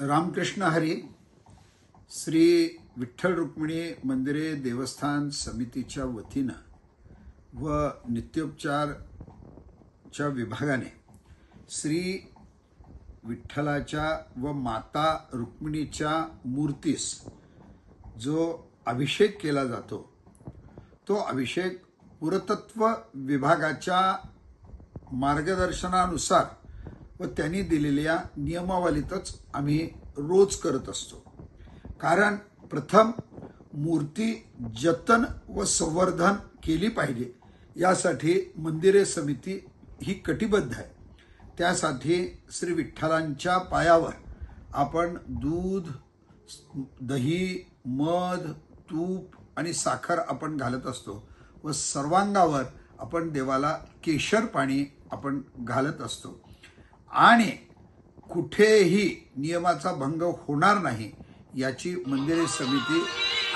रामकृष्ण हरी श्री विठ्ठल रुक्मिणी मंदिरे देवस्थान समितीच्या वतीनं व नित्योपचारच्या विभागाने श्री विठ्ठलाच्या व माता रुक्मिणीच्या मूर्तीस जो अभिषेक केला जातो तो अभिषेक पुरातत्व विभागाच्या मार्गदर्शनानुसार व त्यांनी दिलेल्या नियमावलीतच आम्ही रोज करत असतो. कारण प्रथम मूर्ती जतन व संवर्धन केली पाहिजे. यासाठी मंदिरे समिती ही कटिबद्ध आहे. त्यासाठी श्री विठ्ठलांच्या पायावर आपण दूध दही मध तूप आणि साखर आपण घालत असतो व सर्वांगावर आपण देवाला केशर पाणी आपण घालत असतो. आणि कुठेही नियमाचा भंग होणार नाही याची मंदिरे समिती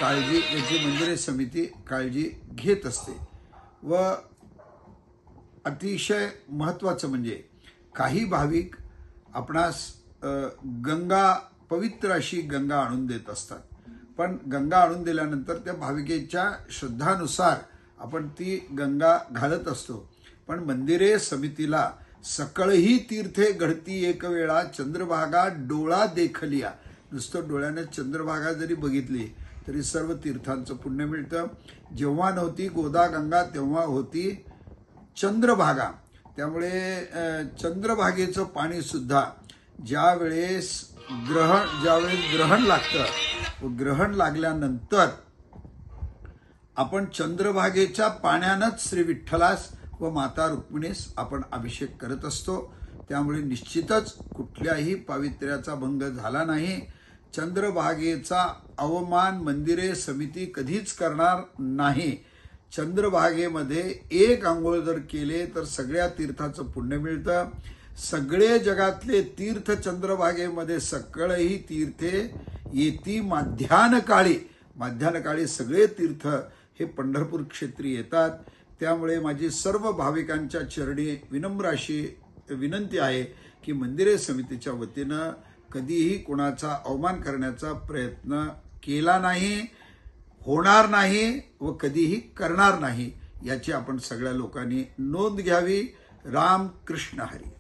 काळजी याची मंदिरे समिती काळजी घेत असते. व अतिशय महत्त्वाचं म्हणजे काही भाविक आपणास गंगा पवित्र अशी गंगा आणून देत असतात. पण गंगा आणून दिल्यानंतर त्या भाविकेच्या श्रद्धानुसार आपण ती गंगा घालत असतो. पण मंदिरे समितीला सकळही तीर्थे घडती एक वेळा. चंद्रभागा डोळा देखलिया. नुसतं डोळ्याने चंद्रभागा जरी बघितली तरी सर्व तीर्थांचं पुण्य मिळतं. जेव्हा नव्हती गोदा गंगा तेव्हा होती चंद्रभागा. त्यामुळे चंद्रभागेचं पाणीसुद्धा ज्यावेळेस ग्रहण ज्यावेळेस ग्रहण लागतं व ग्रहण लागल्यानंतर आपण चंद्रभागेच्या पाण्यानंच श्री विठ्ठलास व माता रुक्मिणीस आपण अभिषेक करत असतो. त्यामुळे निश्चितच कुठल्याही पावित्र्याचा भंग झाला नाही. चंद्रभागेचा अवमान मंदिरे समिती कधीच करणार नाही. चंद्रभागेमध्ये एक आंघोळ जर केले तर सगळ्या तीर्थाचं पुण्य मिळतं. सगळे जगातले तीर्थ चंद्रभागेमध्ये सकळही तीर्थे येती माध्यानकाळी माध्यानकाळी सगळे तीर्थ हे पंढरपूर क्षेत्री येतात. त्यामुळे माझी सर्व भाविकांच्या चरणी विनम्र अशी विनंती आहे की मंदिरे समितीच्या वतीनं कधीही कोणाचा अवमान करण्याचा प्रयत्न केला नाही होणार नाही व कधीही करणार नाही याची आपण सगळ्या लोकांनी नोंद घ्यावी. राम कृष्ण हरी.